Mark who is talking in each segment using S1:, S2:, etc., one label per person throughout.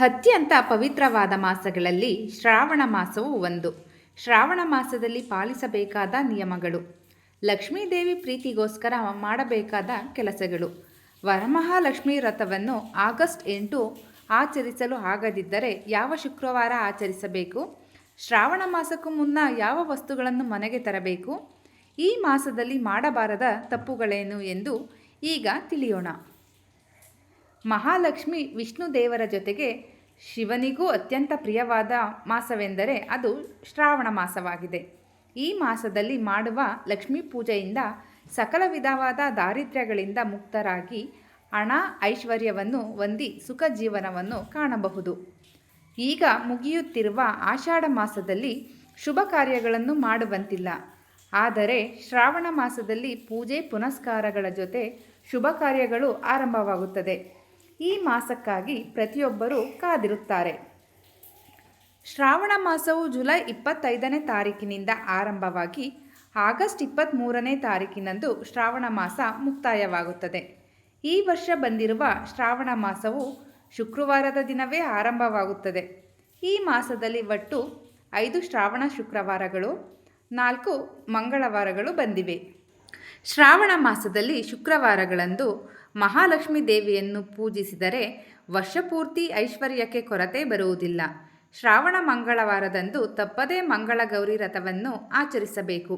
S1: ಅತ್ಯಂತ ಪವಿತ್ರವಾದ ಮಾಸಗಳಲ್ಲಿ ಶ್ರಾವಣ ಮಾಸವು ಒಂದು. ಶ್ರಾವಣ ಮಾಸದಲ್ಲಿ ಪಾಲಿಸಬೇಕಾದ ನಿಯಮಗಳು. ಲಕ್ಷ್ಮೀದೇವಿ ಪ್ರೀತಿಗೋಸ್ಕರ ಮಾಡಬೇಕಾದ ಕೆಲಸಗಳು. ವರಮಹಾಲಕ್ಷ್ಮಿ ವ್ರತವನ್ನು ಆಗಸ್ಟ್ ಎಂಟು ಆಚರಿಸಲು ಆಗದಿದ್ದರೆ ಯಾವ ಶುಕ್ರವಾರ ಆಚರಿಸಬೇಕು? ಶ್ರಾವಣ ಮಾಸಕ್ಕೂ ಮುನ್ನ ಯಾವ ವಸ್ತುಗಳನ್ನು ಮನೆಗೆ ತರಬೇಕು? ಈ ಮಾಸದಲ್ಲಿ ಮಾಡಬಾರದ ತಪ್ಪುಗಳೇನು ಎಂದು ಈಗ ತಿಳಿಯೋಣ. ಮಹಾಲಕ್ಷ್ಮಿ ವಿಷ್ಣು ದೇವರ ಜೊತೆಗೆ ಶಿವನಿಗೂ ಅತ್ಯಂತ ಪ್ರಿಯವಾದ ಮಾಸವೆಂದರೆ ಅದು ಶ್ರಾವಣ ಮಾಸವಾಗಿದೆ. ಈ ಮಾಸದಲ್ಲಿ ಮಾಡುವ ಲಕ್ಷ್ಮೀ ಪೂಜೆಯಿಂದ ಸಕಲ ವಿಧವಾದ ದಾರಿದ್ರ್ಯಗಳಿಂದ ಮುಕ್ತರಾಗಿ ಹಣ ಐಶ್ವರ್ಯವನ್ನು ಹೊಂದಿ ಸುಖ ಜೀವನವನ್ನು ಕಾಣಬಹುದು. ಈಗ ಮುಗಿಯುತ್ತಿರುವ ಆಷಾಢ ಮಾಸದಲ್ಲಿ ಶುಭ ಕಾರ್ಯಗಳನ್ನು ಮಾಡುವಂತಿಲ್ಲ. ಆದರೆ ಶ್ರಾವಣ ಮಾಸದಲ್ಲಿ ಪೂಜೆ ಪುನಸ್ಕಾರಗಳ ಜೊತೆ ಶುಭ ಕಾರ್ಯಗಳು ಆರಂಭವಾಗುತ್ತದೆ. ಈ ಮಾಸಕ್ಕಾಗಿ ಪ್ರತಿಯೊಬ್ಬರೂ ಕಾದಿರುತ್ತಾರೆ. ಶ್ರಾವಣ ಮಾಸವು ಜುಲೈ ಇಪ್ಪತ್ತೈದನೇ ತಾರೀಕಿನಿಂದ ಆರಂಭವಾಗಿ ಆಗಸ್ಟ್ ಇಪ್ಪತ್ತ್ಮೂರನೇ ತಾರೀಕಿನಂದು ಶ್ರಾವಣ ಮಾಸ ಮುಕ್ತಾಯವಾಗುತ್ತದೆ. ಈ ವರ್ಷ ಬಂದಿರುವ ಶ್ರಾವಣ ಮಾಸವು ಶುಕ್ರವಾರದ ದಿನವೇ ಆರಂಭವಾಗುತ್ತದೆ. ಈ ಮಾಸದಲ್ಲಿ ಒಟ್ಟು ಐದು ಶ್ರಾವಣ ಶುಕ್ರವಾರಗಳು, ನಾಲ್ಕು ಮಂಗಳವಾರಗಳು ಬಂದಿವೆ. ಶ್ರಾವಣ ಮಾಸದಲ್ಲಿ ಶುಕ್ರವಾರಗಳಂದು ಮಹಾಲಕ್ಷ್ಮೀ ದೇವಿಯನ್ನು ಪೂಜಿಸಿದರೆ ವರ್ಷಪೂರ್ತಿ ಐಶ್ವರ್ಯಕ್ಕೆ ಕೊರತೆ ಬರುವುದಿಲ್ಲ. ಶ್ರಾವಣ ಮಂಗಳವಾರದಂದು ತಪ್ಪದೇ ಮಂಗಳ ಗೌರಿ ರಥವನ್ನು ಆಚರಿಸಬೇಕು.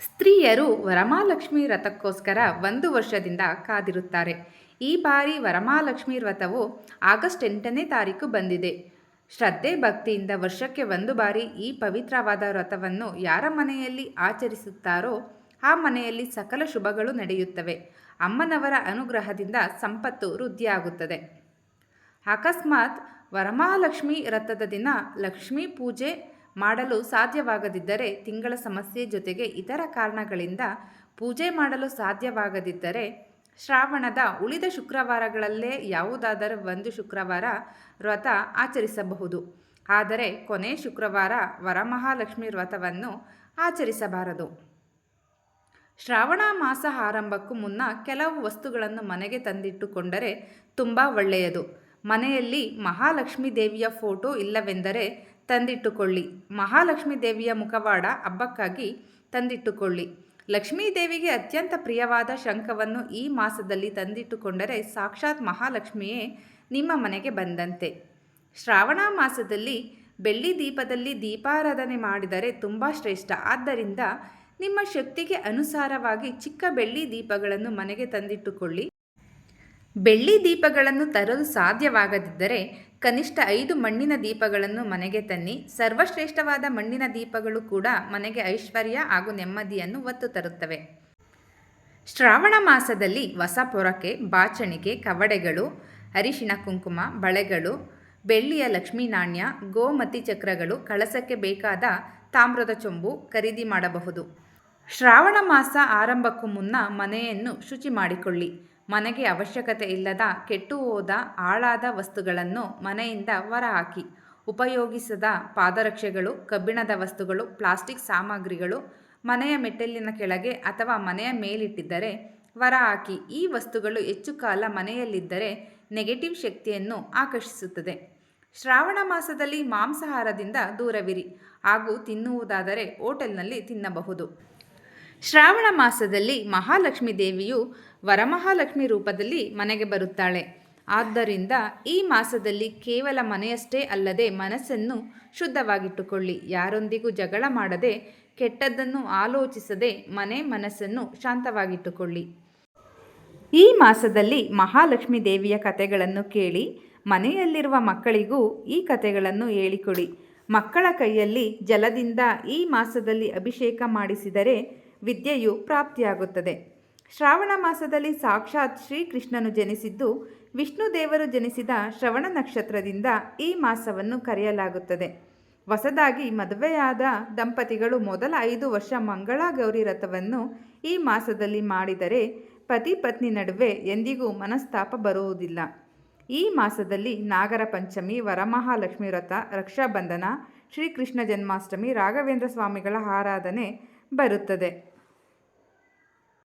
S1: ಸ್ತ್ರೀಯರು ವರಮಹಾಲಕ್ಷ್ಮಿ ವ್ರತಕ್ಕೋಸ್ಕರ ಒಂದು ವರ್ಷದಿಂದ ಕಾದಿರುತ್ತಾರೆ. ಈ ಬಾರಿ ವರಮಹಾಲಕ್ಷ್ಮಿ ವ್ರತವು ಆಗಸ್ಟ್ ಎಂಟನೇ ತಾರೀಕು ಬಂದಿದೆ. ಶ್ರದ್ಧೆ ಭಕ್ತಿಯಿಂದ ವರ್ಷಕ್ಕೆ ಒಂದು ಬಾರಿ ಈ ಪವಿತ್ರವಾದ ವ್ರತವನ್ನು ಯಾರ ಮನೆಯಲ್ಲಿ ಆಚರಿಸುತ್ತಾರೋ ಆ ಮನೆಯಲ್ಲಿ ಸಕಲ ಶುಭಗಳು ನಡೆಯುತ್ತವೆ. ಅಮ್ಮನವರ ಅನುಗ್ರಹದಿಂದ ಸಂಪತ್ತು ವೃದ್ಧಿಯಾಗುತ್ತದೆ. ಅಕಸ್ಮಾತ್ ವರಮಹಾಲಕ್ಷ್ಮಿ ವ್ರತದ ದಿನ ಲಕ್ಷ್ಮೀ ಪೂಜೆ ಮಾಡಲು ಸಾಧ್ಯವಾಗದಿದ್ದರೆ ತಿಂಗಳ ಸಮಸ್ಯೆ ಜೊತೆಗೆ ಇತರ ಕಾರಣಗಳಿಂದ ಪೂಜೆ ಮಾಡಲು ಸಾಧ್ಯವಾಗದಿದ್ದರೆ ಶ್ರಾವಣದ ಉಳಿದ ಶುಕ್ರವಾರಗಳಲ್ಲೇ ಯಾವುದಾದರೂ ಒಂದು ಶುಕ್ರವಾರ ವ್ರತ ಆಚರಿಸಬಹುದು. ಆದರೆ ಕೊನೆ ಶುಕ್ರವಾರ ವರಮಹಾಲಕ್ಷ್ಮಿ ವ್ರತವನ್ನು ಆಚರಿಸಬಾರದು. ಶ್ರಾವಣ ಮಾಸ ಆರಂಭಕ್ಕೂ ಮುನ್ನ ಕೆಲವು ವಸ್ತುಗಳನ್ನು ಮನೆಗೆ ತಂದಿಟ್ಟುಕೊಂಡರೆ ತುಂಬ ಒಳ್ಳೆಯದು. ಮನೆಯಲ್ಲಿ ಮಹಾಲಕ್ಷ್ಮೀ ದೇವಿಯ ಫೋಟೋ ಇಲ್ಲವೆಂದರೆ ತಂದಿಟ್ಟುಕೊಳ್ಳಿ. ಮಹಾಲಕ್ಷ್ಮೀ ದೇವಿಯ ಮುಖವಾಡ ಹಬ್ಬಕ್ಕಾಗಿ ತಂದಿಟ್ಟುಕೊಳ್ಳಿ. ಲಕ್ಷ್ಮೀ ದೇವಿಗೆ ಅತ್ಯಂತ ಪ್ರಿಯವಾದ ಶಂಖವನ್ನು ಈ ಮಾಸದಲ್ಲಿ ತಂದಿಟ್ಟುಕೊಂಡರೆ ಸಾಕ್ಷಾತ್ ಮಹಾಲಕ್ಷ್ಮಿಯೇ ನಿಮ್ಮ ಮನೆಗೆ ಬಂದಂತೆ. ಶ್ರಾವಣ ಮಾಸದಲ್ಲಿ ಬೆಳ್ಳಿ ದೀಪದಲ್ಲಿ ದೀಪಾರಾಧನೆ ಮಾಡಿದರೆ ತುಂಬ ಶ್ರೇಷ್ಠ. ಆದ್ದರಿಂದ ನಿಮ್ಮ ಶಕ್ತಿಗೆ ಅನುಸಾರವಾಗಿ ಚಿಕ್ಕ ಬೆಳ್ಳಿ ದೀಪಗಳನ್ನು ಮನೆಗೆ ತಂದಿಟ್ಟುಕೊಳ್ಳಿ. ಬೆಳ್ಳಿ ದೀಪಗಳನ್ನು ತರಲು ಸಾಧ್ಯವಾಗದಿದ್ದರೆ ಕನಿಷ್ಠ ಐದು ಮಣ್ಣಿನ ದೀಪಗಳನ್ನು ಮನೆಗೆ ತನ್ನಿ. ಸರ್ವಶ್ರೇಷ್ಠವಾದ ಮಣ್ಣಿನ ದೀಪಗಳು ಕೂಡ ಮನೆಗೆ ಐಶ್ವರ್ಯ ಹಾಗೂ ನೆಮ್ಮದಿಯನ್ನು ಒತ್ತು ತರುತ್ತವೆ. ಶ್ರಾವಣ ಮಾಸದಲ್ಲಿ ಹೊಸ ಪೊರಕೆ, ಬಾಚಣಿಕೆ, ಕವಡೆಗಳು, ಅರಿಶಿಣ ಕುಂಕುಮ, ಬಳೆಗಳು, ಬೆಳ್ಳಿಯ ಲಕ್ಷ್ಮೀ ನಾಣ್ಯ, ಗೋಮತಿ ಚಕ್ರಗಳು ಕಳಸಕ್ಕೆ ಬೇಕಾದ ತಾಮ್ರದ ಚೊಂಬು ಖರೀದಿ ಮಾಡಬಹುದು. ಶ್ರಾವಣ ಮಾಸ ಆರಂಭಕ್ಕೂ ಮುನ್ನ ಮನೆಯನ್ನು ಶುಚಿ ಮಾಡಿಕೊಳ್ಳಿ. ಮನೆಗೆ ಅವಶ್ಯಕತೆ ಇಲ್ಲದ ಕೆಟ್ಟು ಹೋದ ಹಾಳಾದ ವಸ್ತುಗಳನ್ನು ಮನೆಯಿಂದ ಹೊರಹಾಕಿ ಉಪಯೋಗಿಸದ ಪಾದರಕ್ಷೆಗಳು, ಕಬ್ಬಿಣದ ವಸ್ತುಗಳು, ಪ್ಲಾಸ್ಟಿಕ್ ಸಾಮಗ್ರಿಗಳು ಮನೆಯ ಮೆಟ್ಟಲಿನ ಕೆಳಗೆ ಅಥವಾ ಮನೆಯ ಮೇಲಿಟ್ಟಿದ್ದರೆ ಹೊರಹಾಕಿ ಈ ವಸ್ತುಗಳು ಹೆಚ್ಚು ಕಾಲ ಮನೆಯಲ್ಲಿದ್ದರೆ ನೆಗೆಟಿವ್ ಶಕ್ತಿಯನ್ನು ಆಕರ್ಷಿಸುತ್ತದೆ. ಶ್ರಾವಣ ಮಾಸದಲ್ಲಿ ಮಾಂಸಾಹಾರದಿಂದ ದೂರವಿರಿ, ಹಾಗೂ ತಿನ್ನುವುದಾದರೆ ಹೋಟೆಲ್ನಲ್ಲಿ ತಿನ್ನಬಹುದು. ಶ್ರಾವಣ ಮಾಸದಲ್ಲಿ ಮಹಾಲಕ್ಷ್ಮಿ ದೇವಿಯು ವರಮಹಾಲಕ್ಷ್ಮಿ ರೂಪದಲ್ಲಿ ಮನೆಗೆ ಬರುತ್ತಾಳೆ. ಆದ್ದರಿಂದ ಈ ಮಾಸದಲ್ಲಿ ಕೇವಲ ಮನೆಯಷ್ಟೇ ಅಲ್ಲದೆ ಮನಸ್ಸನ್ನು ಶುದ್ಧವಾಗಿಟ್ಟುಕೊಳ್ಳಿ. ಯಾರೊಂದಿಗೂ ಜಗಳ ಮಾಡದೆ, ಕೆಟ್ಟದ್ದನ್ನು ಆಲೋಚಿಸದೆ ಮನೆ ಮನಸ್ಸನ್ನು ಶಾಂತವಾಗಿಟ್ಟುಕೊಳ್ಳಿ. ಈ ಮಾಸದಲ್ಲಿ ಮಹಾಲಕ್ಷ್ಮಿ ದೇವಿಯ ಕಥೆಗಳನ್ನು ಕೇಳಿ ಮನೆಯಲ್ಲಿರುವ ಮಕ್ಕಳಿಗೂ ಈ ಕಥೆಗಳನ್ನು ಹೇಳಿಕೊಡಿ. ಮಕ್ಕಳ ಕೈಯಲ್ಲಿ ಜಲದಿಂದ ಈ ಮಾಸದಲ್ಲಿ ಅಭಿಷೇಕ ಮಾಡಿಸಿದರೆ ವಿದ್ಯೆಯು ಪ್ರಾಪ್ತಿಯಾಗುತ್ತದೆ. ಶ್ರಾವಣ ಮಾಸದಲ್ಲಿ ಸಾಕ್ಷಾತ್ ಶ್ರೀಕೃಷ್ಣನು ಜನಿಸಿದ್ದು ವಿಷ್ಣು ದೇವರು ಜನಿಸಿದ ಶ್ರವಣ ನಕ್ಷತ್ರದಿಂದ ಈ ಮಾಸವನ್ನು ಕರೆಯಲಾಗುತ್ತದೆ. ಹೊಸದಾಗಿ ಮದುವೆಯಾದ ದಂಪತಿಗಳು ಮೊದಲ ಐದು ವರ್ಷ ಮಂಗಳ ಗೌರಿ ರಥವನ್ನು ಈ ಮಾಸದಲ್ಲಿ ಮಾಡಿದರೆ ಪತಿ ಪತ್ನಿ ನಡುವೆ ಎಂದಿಗೂ ಮನಸ್ತಾಪ ಬರುವುದಿಲ್ಲ. ಈ ಮಾಸದಲ್ಲಿ ನಾಗರ ಪಂಚಮಿ ವರಮಹಾಲಕ್ಷ್ಮಿ ವ್ರತ ರಕ್ಷಾಬಂಧನ ಶ್ರೀಕೃಷ್ಣ ಜನ್ಮಾಷ್ಟಮಿ ರಾಘವೇಂದ್ರ ಸ್ವಾಮಿಗಳ ಆರಾಧನೆ ಬರುತ್ತದೆ.